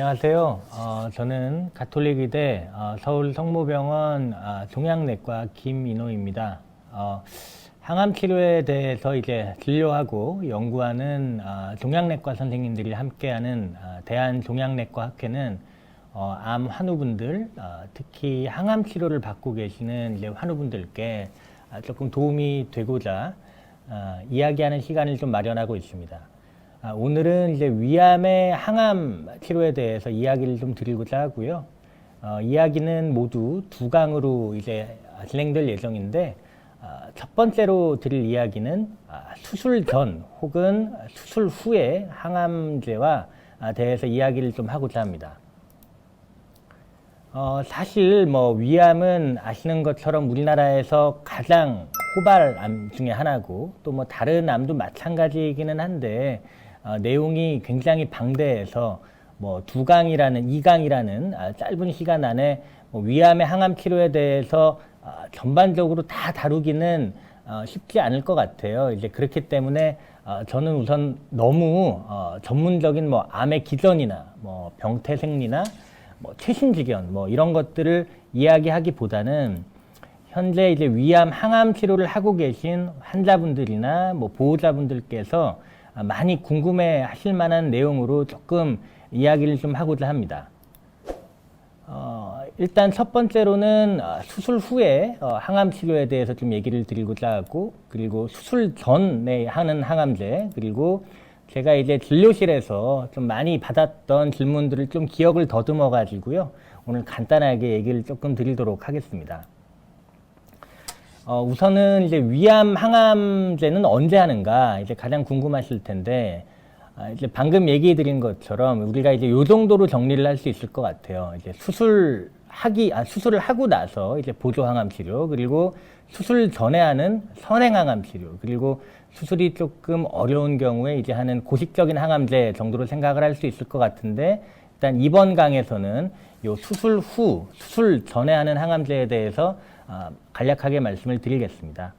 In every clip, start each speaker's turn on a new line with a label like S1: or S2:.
S1: 안녕하세요. 어, 저는 가톨릭의대 어, 서울 성모병원 어, 종양내과 김인호입니다. 어, 항암 치료에 대해서 이제 진료하고 연구하는 어, 종양내과 선생님들이 함께하는 어, 대한 종양내과 학회는 어, 암 환우분들, 어, 특히 항암 치료를 받고 계시는 이제 환우분들께 아, 조금 도움이 되고자 어, 이야기하는 시간을 좀 마련하고 있습니다. 아, 오늘은 이제 위암의 항암 치료에 대해서 이야기를 좀 드리고자 하고요. 어, 이야기는 모두 두 강으로 이제 진행될 예정인데 아, 첫 번째로 드릴 이야기는 아, 수술 전 혹은 수술 후의 항암제와 아, 대해서 이야기를 좀 하고자 합니다. 어, 사실 뭐 위암은 아시는 것처럼 우리나라에서 가장 호발암 중에 하나고 또 뭐 다른 암도 마찬가지이기는 한데 어, 내용이 굉장히 방대해서 뭐 두 강이라는 이강이라는 아, 짧은 시간 안에 뭐 위암의 항암 치료에 대해서 아, 전반적으로 다 다루기는 어, 쉽지 않을 것 같아요. 이제 그렇기 때문에 어, 저는 우선 너무 어, 전문적인 뭐 암의 기전이나 뭐 병태 생리나 뭐 최신 지견 뭐 이런 것들을 이야기하기보다는 현재 이제 위암 항암 치료를 하고 계신 환자분들이나 뭐 보호자분들께서 아, 많이 궁금해 하실 만한 내용으로 조금 이야기를 좀 하고자 합니다. 어, 일단 첫 번째로는 어, 수술 후에 어, 항암 치료에 대해서 좀 얘기를 드리고자 하고 그리고 수술 전에 하는 항암제 그리고 제가 이제 진료실에서 좀 많이 받았던 질문들을 좀 기억을 더듬어 가지고요 오늘 간단하게 얘기를 조금 드리도록 하겠습니다. 어, 우선은 이제 위암 항암제는 언제 하는가 이제 가장 궁금하실 텐데 아, 이제 방금 얘기해 드린 것처럼 우리가 이제 요 정도로 정리를 할 수 있을 것 같아요. 이제 수술 하기, 아, 수술을 하고 나서 이제 보조 항암 치료, 그리고 수술 전에 하는 선행 항암 치료, 그리고 수술이 조금 어려운 경우에 이제 하는 고식적인 항암제 정도로 생각을 할 수 있을 것 같은데, 일단 이번 강에서는 요 수술 후, 수술 전에 하는 항암제에 대해서 아, 간략하게 말씀을 드리겠습니다.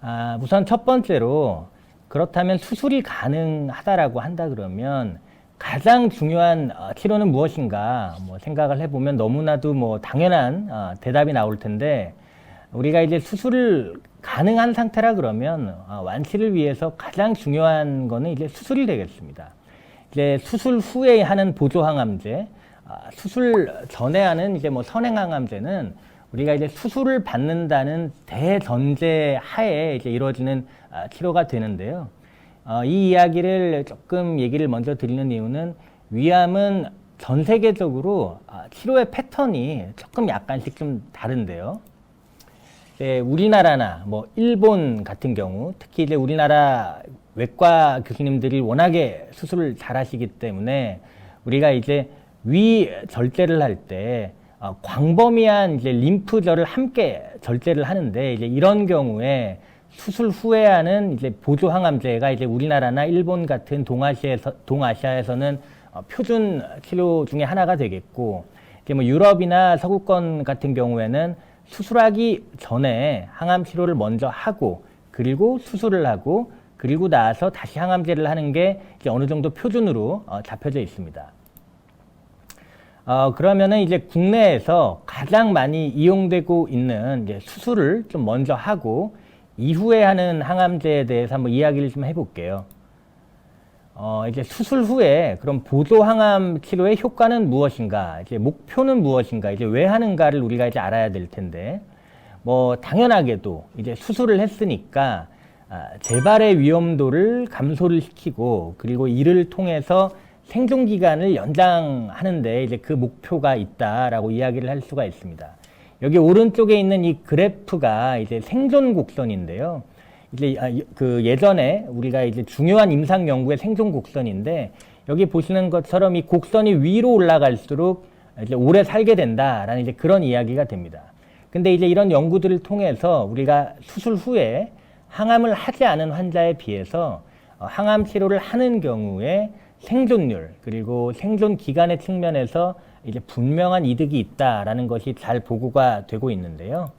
S1: 아, 우선 첫 번째로 그렇다면 수술이 가능하다라고 한다 그러면 가장 중요한 어, 치료는 무엇인가 뭐 생각을 해보면 너무나도 뭐 당연한 어, 대답이 나올 텐데 우리가 이제 수술을 가능한 상태라 그러면 어, 완치를 위해서 가장 중요한 거는 이제 수술이 되겠습니다. 이제 수술 후에 하는 보조항암제, 아, 수술 전에 하는 이제 뭐 선행항암제는 우리가 이제 수술을 받는다는 대전제 하에 이제 이루어지는 아, 치료가 되는데요. 어, 이 이야기를 조금 얘기를 먼저 드리는 이유는 위암은 전 세계적으로 아, 치료의 패턴이 조금 약간씩 좀 다른데요. 이제 우리나라나 뭐 일본 같은 경우 특히 이제 우리나라 외과 교수님들이 워낙에 수술을 잘하시기 때문에 우리가 이제 위 절제를 할 때 어, 광범위한 이제 림프절을 함께 절제를 하는데 이제 이런 경우에 수술 후에 하는 이제 보조 항암제가 이제 우리나라나 일본 같은 동아시아에서 동아시아에서는 어, 표준 치료 중에 하나가 되겠고 이제 뭐 유럽이나 서구권 같은 경우에는 수술하기 전에 항암 치료를 먼저 하고 그리고 수술을 하고 그리고 나서 다시 항암제를 하는 게 이제 어느 정도 표준으로 어, 잡혀져 있습니다. 어, 그러면은 이제 국내에서 가장 많이 이용되고 있는 이제 수술을 좀 먼저 하고 이후에 하는 항암제에 대해서 한번 이야기를 좀 해볼게요. 어, 이제 수술 후에 그럼 보조 항암 치료의 효과는 무엇인가? 이제 목표는 무엇인가? 이제 왜 하는가를 우리가 이제 알아야 될 텐데, 뭐 당연하게도 이제 수술을 했으니까 아, 재발의 위험도를 감소를 시키고 그리고 이를 통해서 생존 기간을 연장하는데 이제 그 목표가 있다라고 이야기를 할 수가 있습니다. 여기 오른쪽에 있는 이 그래프가 이제 생존 곡선인데요. 이제 아, 이- 그 예전에 우리가 이제 중요한 임상 연구의 생존 곡선인데 여기 보시는 것처럼 이 곡선이 위로 올라갈수록 이제 오래 살게 된다라는 이제 그런 이야기가 됩니다. 근데 이제 이런 연구들을 통해서 우리가 수술 후에 항암을 하지 않은 환자에 비해서 어, 항암 치료를 하는 경우에 생존율 그리고 생존 기간의 측면에서 이제 분명한 이득이 있다라는 것이 잘 보고가 되고 있는데요.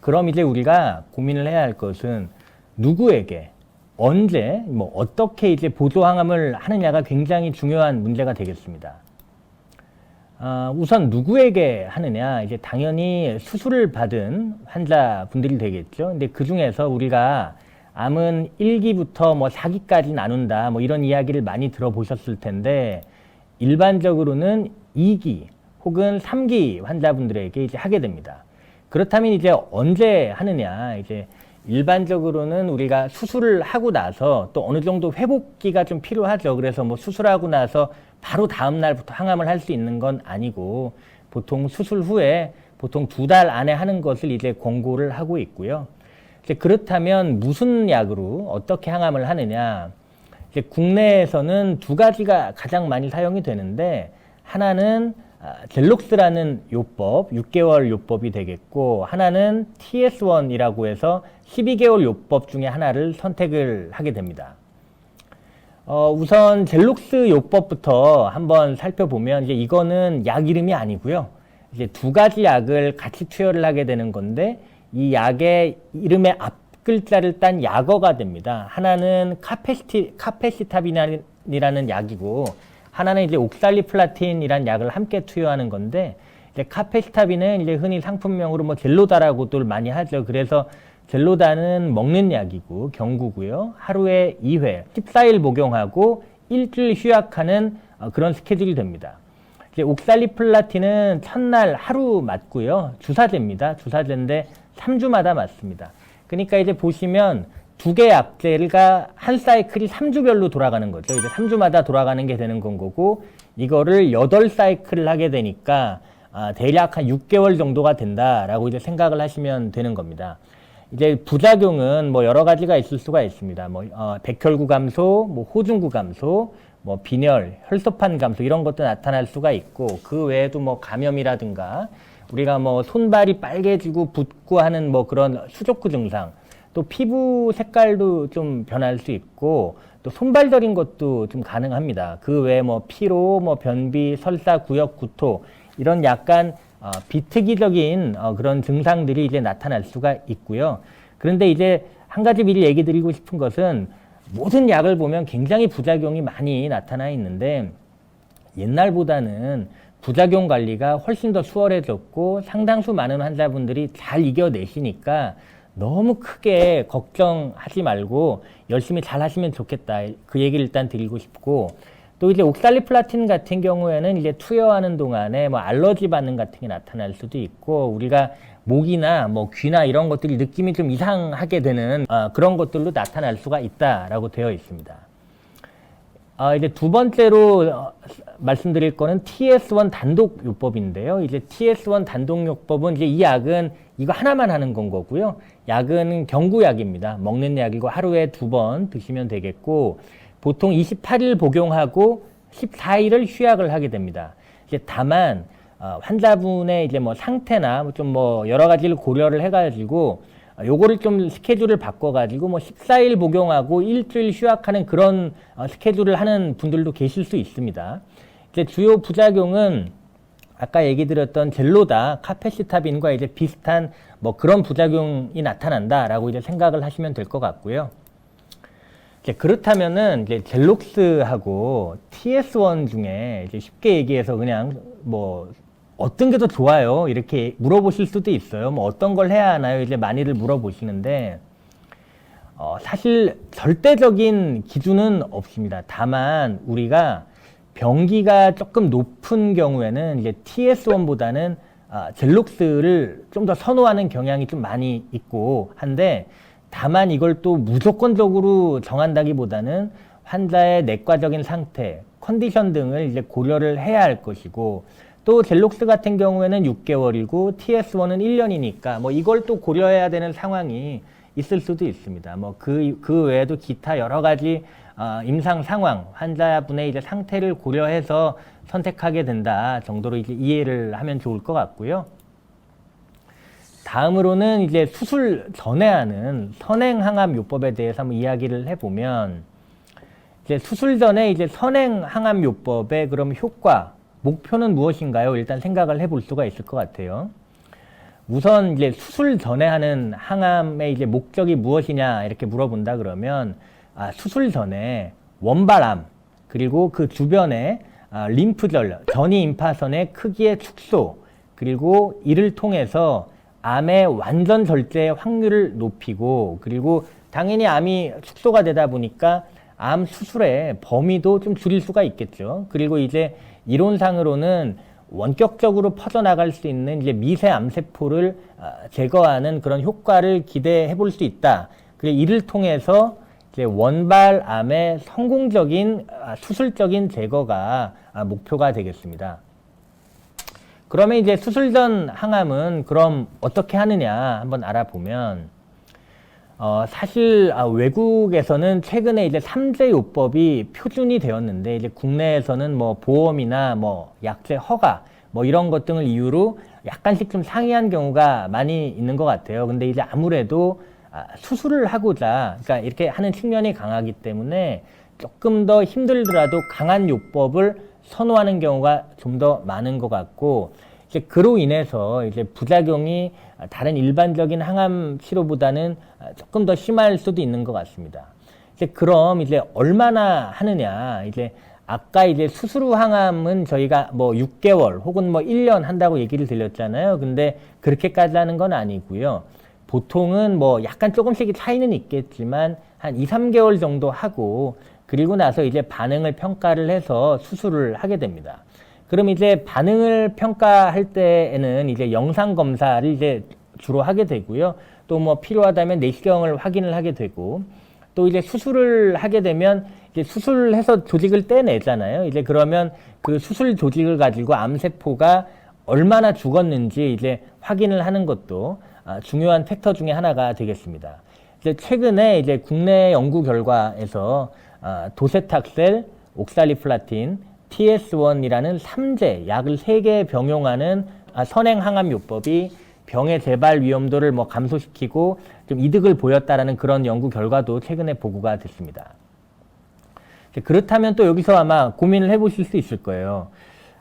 S1: 그럼 이제 우리가 고민을 해야 할 것은 누구에게 언제, 뭐 어떻게 이제 보조 항암을 하느냐가 굉장히 중요한 문제가 되겠습니다. 아, 우선 누구에게 하느냐? 이제 당연히 수술을 받은 환자분들이 되겠죠. 근데 그 중에서 우리가 암은 1기부터 뭐 4기까지 나눈다, 뭐 이런 이야기를 많이 들어보셨을 텐데, 일반적으로는 2기 혹은 3기 환자분들에게 이제 하게 됩니다. 그렇다면 이제 언제 하느냐? 이제 일반적으로는 우리가 수술을 하고 나서 또 어느 정도 회복기가 좀 필요하죠. 그래서 뭐 수술하고 나서 바로 다음 날부터 항암을 할 수 있는 건 아니고 보통 수술 후에 보통 두 달 안에 하는 것을 이제 권고를 하고 있고요. 그렇다면 무슨 약으로 어떻게 항암을 하느냐? 국내에서는 두 가지가 가장 많이 사용이 되는데 하나는 아, 젤록스라는 요법, 6개월 요법이 되겠고 하나는 TS1이라고 해서 12개월 요법 중에 하나를 선택을 하게 됩니다. 어, 우선 젤록스 요법부터 한번 살펴보면 이제 이거는 약 이름이 아니고요. 이제 두 가지 약을 같이 투여를 하게 되는 건데 이 약의 이름의 앞 글자를 딴 약어가 됩니다. 하나는 카페시티, 카페시타빈이라는 약이고 하나는 이제 옥살리플라틴이라는 약을 함께 투여하는 건데 이제 카페시타빈은 이제 흔히 상품명으로 뭐 젤로다라고들 많이 하죠. 그래서 젤로다는 먹는 약이고 경구고요. 하루에 2회, 14일 복용하고 일주일 휴약하는 어, 그런 스케줄이 됩니다. 옥살리플라틴은 첫날 하루 맞고요. 주사제입니다. 주사제인데 3주마다 맞습니다. 그러니까 이제 보시면 두개 약제가 한 사이클이 3주별로 돌아가는 거죠. 이제 3주마다 돌아가는 게 되는 건 거고 이거를 8사이클을 하게 되니까 아, 대략 한 6개월 정도가 된다라고 이제 생각을 하시면 되는 겁니다. 이제 부작용은 뭐 여러 가지가 있을 수가 있습니다. 뭐 어, 백혈구 감소, 뭐 호중구 감소, 뭐 빈혈, 혈소판 감소 이런 것도 나타날 수가 있고 그 외에도 뭐 감염이라든가 우리가 뭐 손발이 빨개지고 붓고 하는 뭐 그런 수족구 증상 또 피부 색깔도 좀 변할 수 있고 또 손발 저린 것도 좀 가능합니다. 그 외에 뭐 피로, 뭐 변비, 설사, 구역, 구토 이런 약간 어, 비특이적인 어, 그런 증상들이 이제 나타날 수가 있고요. 그런데 이제 한 가지 미리 얘기 드리고 싶은 것은 모든 약을 보면 굉장히 부작용이 많이 나타나 있는데 옛날보다는 부작용 관리가 훨씬 더 수월해졌고 상당수 많은 환자분들이 잘 이겨내시니까 너무 크게 걱정하지 말고 열심히 잘 하시면 좋겠다. 그 얘기를 일단 드리고 싶고 또 이제 옥살리플라틴 같은 경우에는 이제 투여하는 동안에 뭐 알러지 반응 같은 게 나타날 수도 있고 우리가 목이나 뭐 귀나 이런 것들이 느낌이 좀 이상하게 되는 어, 그런 것들로 나타날 수가 있다라고 되어 있습니다. 아, 이제 두 번째로 어, 말씀드릴 거는 TS1 단독 요법인데요. 이제 TS1 단독 요법은 이제 이 약은 이거 하나만 하는 건 거고요. 약은 경구약입니다. 먹는 약이고 하루에 두 번 드시면 되겠고 보통 28일 복용하고 14일을 휴약을 하게 됩니다. 이제 다만 어, 환자분의 이제 뭐 상태나 좀뭐 여러 가지를 고려를 해가지고 어, 요거를 좀 스케줄을 바꿔가지고 뭐 14일 복용하고 일주일 휴학하는 그런 어, 스케줄을 하는 분들도 계실 수 있습니다. 이제 주요 부작용은 아까 얘기 드렸던 젤로다, 카페시타빈과 이제 비슷한 뭐 그런 부작용이 나타난다라고 이제 생각을 하시면 될 것 같고요. 이제 그렇다면은 이제 젤록스하고 TS1 중에 이제 쉽게 얘기해서 그냥 뭐 어떤 게 더 좋아요? 이렇게 물어보실 수도 있어요. 뭐 어떤 걸 해야 하나요? 이제 많이들 물어보시는데 어, 사실 절대적인 기준은 없습니다. 다만 우리가 병기가 조금 높은 경우에는 이제 TS1보다는 아, 젤록스를 좀 더 선호하는 경향이 좀 많이 있고 한데 다만 이걸 또 무조건적으로 정한다기보다는 환자의 내과적인 상태, 컨디션 등을 이제 고려를 해야 할 것이고 또 젤록스 같은 경우에는 6개월이고 TS1은 1년이니까 뭐 이걸 또 고려해야 되는 상황이 있을 수도 있습니다. 뭐그그 외에도 기타 여러 가지 어, 임상 상황, 환자분의 이제 상태를 고려해서 선택하게 된다 정도로 이제 이해를 하면 좋을 것 같고요. 다음으로는 이제 수술 전에 하는 선행항암 요법에 대해서 한번 이야기를 해보면 이제 수술 전에 이제 선행항암 요법의 그럼 효과 목표는 무엇인가요? 일단 생각을 해볼 수가 있을 것 같아요. 우선 이제 수술 전에 하는 항암의 이제 목적이 무엇이냐 이렇게 물어본다 그러면 아, 수술 전에 원발암 그리고 그 주변에 아, 림프절, 전이 임파선의 크기의 축소 그리고 이를 통해서 암의 완전 절제 확률을 높이고 그리고 당연히 암이 축소가 되다 보니까 암 수술의 범위도 좀 줄일 수가 있겠죠. 그리고 이제 이론상으로는 원격적으로 퍼져나갈 수 있는 이제 미세 암세포를 아, 제거하는 그런 효과를 기대해 볼 수 있다. 그리고 이를 통해서 이제 원발암의 성공적인 아, 수술적인 제거가 아, 목표가 되겠습니다. 그러면 이제 수술 전 항암은 그럼 어떻게 하느냐 한번 알아보면 어, 사실 아, 외국에서는 최근에 이제 삼재 요법이 표준이 되었는데 이제 국내에서는 뭐 보험이나 뭐 약제 허가 뭐 이런 것 등을 이유로 약간씩 좀 상이한 경우가 많이 있는 것 같아요. 근데 이제 아무래도 아, 수술을 하고자 그러니까 이렇게 하는 측면이 강하기 때문에 조금 더 힘들더라도 강한 요법을 선호하는 경우가 좀 더 많은 것 같고 이제 그로 인해서 이제 부작용이 다른 일반적인 항암 치료보다는 조금 더 심할 수도 있는 것 같습니다. 이제 그럼 이제 얼마나 하느냐 이제 아까 이제 수술 후 항암은 저희가 뭐 6개월 혹은 뭐 1년 한다고 얘기를 드렸잖아요. 근데 그렇게까지 하는 건 아니고요. 보통은 뭐 약간 조금씩 차이는 있겠지만 한 2, 3개월 정도 하고 그리고 나서 이제 반응을 평가를 해서 수술을 하게 됩니다. 그럼 이제 반응을 평가할 때에는 이제 영상 검사를 이제 주로 하게 되고요. 또 뭐 필요하다면 내시경을 확인을 하게 되고 또 이제 수술을 하게 되면 이제 수술해서 조직을 떼내잖아요. 이제 그러면 그 수술 조직을 가지고 암세포가 얼마나 죽었는지 이제 확인을 하는 것도 아, 중요한 팩터 중에 하나가 되겠습니다. 이제 최근에 이제 국내 연구 결과에서 아, 도세탁셀, 옥살리플라틴, TS1이라는 3제 약을 3개 병용하는 아, 선행 항암 요법이 병의 재발 위험도를 뭐 감소시키고 좀 이득을 보였다라는 그런 연구 결과도 최근에 보고가 됐습니다. 그렇다면 또 여기서 아마 고민을 해보실 수 있을 거예요.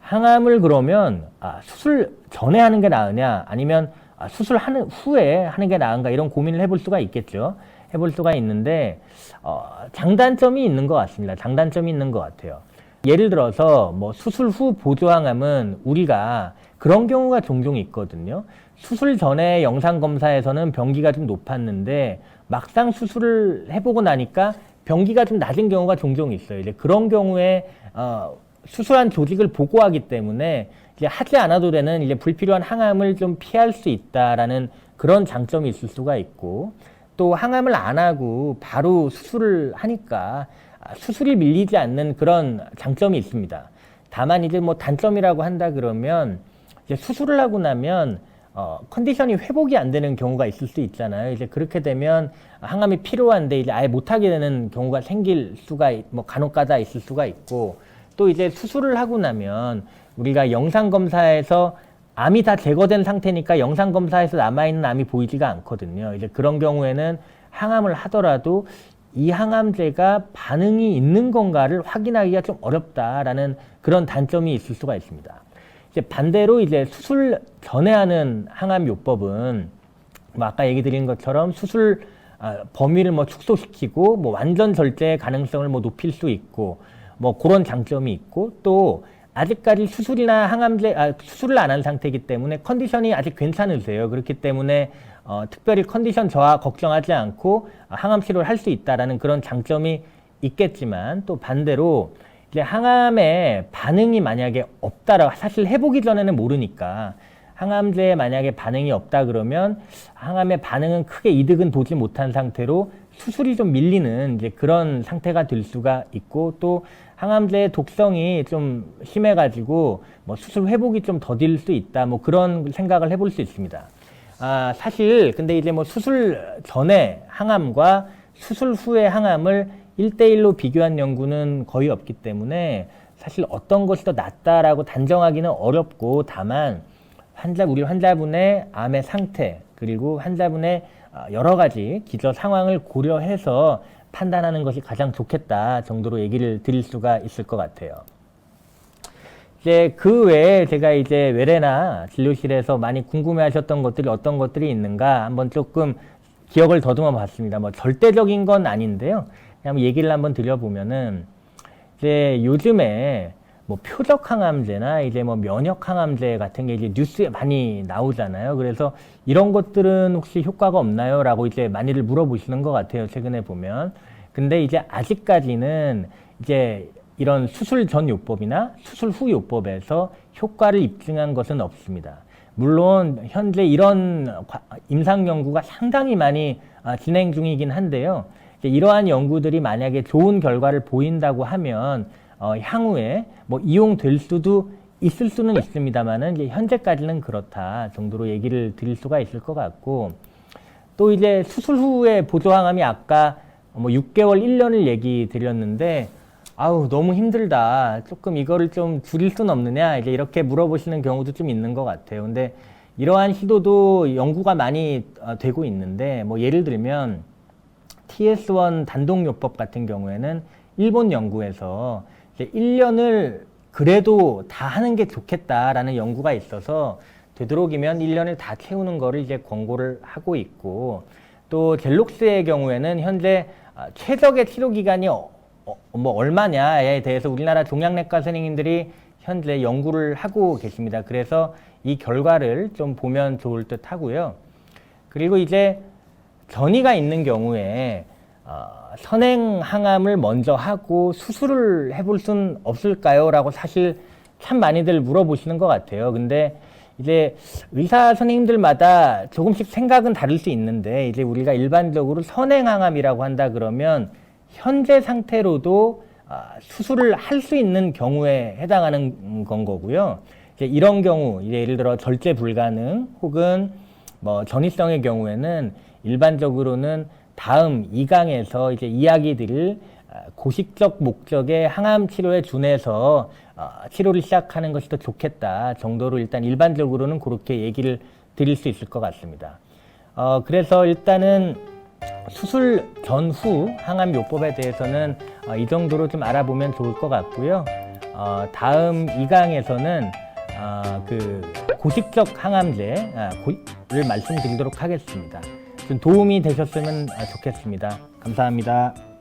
S1: 항암을 그러면 아, 수술 전에 하는 게 나으냐 아니면 아, 수술하는 후에 하는 게 나은가 이런 고민을 해볼 수가 있겠죠. 해볼 수가 있는데 어, 장단점이 있는 것 같습니다. 장단점이 있는 것 같아요. 예를 들어서 뭐 수술 후 보조항암은 우리가 그런 경우가 종종 있거든요. 수술 전에 영상 검사에서는 병기가 좀 높았는데 막상 수술을 해보고 나니까 병기가 좀 낮은 경우가 종종 있어요. 이제 그런 경우에 어, 수술한 조직을 보고하기 때문에 이제 하지 않아도 되는 이제 불필요한 항암을 좀 피할 수 있다라는 그런 장점이 있을 수가 있고 또 항암을 안 하고 바로 수술을 하니까 수술이 밀리지 않는 그런 장점이 있습니다. 다만 이제 뭐 단점이라고 한다 그러면 이제 수술을 하고 나면 어, 컨디션이 회복이 안 되는 경우가 있을 수 있잖아요. 이제 그렇게 되면 항암이 필요한데 이제 아예 못하게 되는 경우가 생길 수가 뭐 간혹가다 있을 수가 있고 또 이제 수술을 하고 나면 우리가 영상 검사에서 암이 다 제거된 상태니까 영상 검사에서 남아 있는 암이 보이지가 않거든요. 이제 그런 경우에는 항암을 하더라도 이 항암제가 반응이 있는 건가를 확인하기가 좀 어렵다라는 그런 단점이 있을 수가 있습니다. 이제 반대로 이제 수술 전에 하는 항암 요법은 뭐 아까 얘기 드린 것처럼 수술 아, 범위를 뭐 축소시키고 뭐 완전 절제 가능성을 뭐 높일 수 있고 뭐 그런 장점이 있고 또 아직까지 수술이나 항암제 아, 수술을 안 한 상태이기 때문에 컨디션이 아직 괜찮으세요. 그렇기 때문에 어, 특별히 컨디션 저하 걱정하지 않고 항암 치료를 할 수 있다라는 그런 장점이 있겠지만 또 반대로 이제 항암에 반응이 만약에 없다라고 사실 해보기 전에는 모르니까 항암제에 만약에 반응이 없다 그러면 항암의 반응은 크게 이득은 보지 못한 상태로 수술이 좀 밀리는 이제 그런 상태가 될 수가 있고 또 항암제의 독성이 좀 심해가지고 뭐 수술 회복이 좀 더딜 수 있다 뭐 그런 생각을 해볼 수 있습니다. 아 사실 근데 이제 뭐 수술 전에 항암과 수술 후의 항암을 1대1로 비교한 연구는 거의 없기 때문에 사실 어떤 것이 더 낫다라고 단정하기는 어렵고 다만 환자 우리 환자분의 암의 상태 그리고 환자분의 아, 여러 가지 기저 상황을 고려해서 판단하는 것이 가장 좋겠다 정도로 얘기를 드릴 수가 있을 것 같아요. 이제 그 외에 제가 이제 외래나 진료실에서 많이 궁금해 하셨던 것들이 어떤 것들이 있는가 한번 조금 기억을 더듬어 봤습니다. 뭐 절대적인 건 아닌데요. 한번 얘기를 한번 드려보면은 이제 요즘에 뭐 표적 항암제나 이제 뭐 면역 항암제 같은 게 이제 뉴스에 많이 나오잖아요. 그래서 이런 것들은 혹시 효과가 없나요?라고 이제 많이들 물어보시는 것 같아요. 최근에 보면. 근데 이제 아직까지는 이제 이런 수술 전 요법이나 수술 후 요법에서 효과를 입증한 것은 없습니다. 물론 현재 이런 과- 임상 연구가 상당히 많이 아, 진행 중이긴 한데요. 이러한 연구들이 만약에 좋은 결과를 보인다고 하면 어, 향후에 뭐 이용될 수도 있을 수는 있습니다만은 이제 현재까지는 그렇다 정도로 얘기를 드릴 수가 있을 것 같고 또 이제 수술 후에 보조 항암이 아까 뭐 6개월, 1년을 얘기 드렸는데 아우 너무 힘들다. 조금 이거를 좀 줄일 순 없느냐 이제 이렇게 물어보시는 경우도 좀 있는 것 같아요. 근데 이러한 시도도 연구가 많이 어, 되고 있는데 뭐 예를 들면 TS1 단독요법 같은 경우에는 일본 연구에서 이제 1년을 그래도 다 하는 게 좋겠다라는 연구가 있어서 되도록이면 1년을 다 채우는 거를 이제 권고를 하고 있고 또 젤록스의 경우에는 현재 아, 최적의 치료 기간이 어, 어, 뭐 얼마냐에 대해서 우리나라 종양내과 선생님들이 현재 연구를 하고 계십니다. 그래서 이 결과를 좀 보면 좋을 듯 하고요. 그리고 이제 전이가 있는 경우에 어, 선행 항암을 먼저 하고 수술을 해볼 순 없을까요? 라고 사실 참 많이들 물어보시는 것 같아요. 근데 이제 의사 선생님들마다 조금씩 생각은 다를 수 있는데 이제 우리가 일반적으로 선행 항암이라고 한다 그러면 현재 상태로도 아, 수술을 할 수 있는 경우에 해당하는 건 거고요. 이런 경우 예를 들어 절제 불가능 혹은 뭐 전이성의 경우에는 일반적으로는 다음 2강에서 이제 이야기 드릴 아, 고식적 목적의 항암 치료에 준해서 어, 치료를 시작하는 것이 더 좋겠다 정도로 일단 일반적으로는 그렇게 얘기를 드릴 수 있을 것 같습니다. 어, 그래서 일단은 수술 전후 항암 요법에 대해서는 어, 이 정도로 좀 알아보면 좋을 것 같고요. 어, 다음 2강에서는 어, 그 고식적 항암제를 말씀드리도록 하겠습니다. 좀 도움이 되셨으면 아, 좋겠습니다. 감사합니다.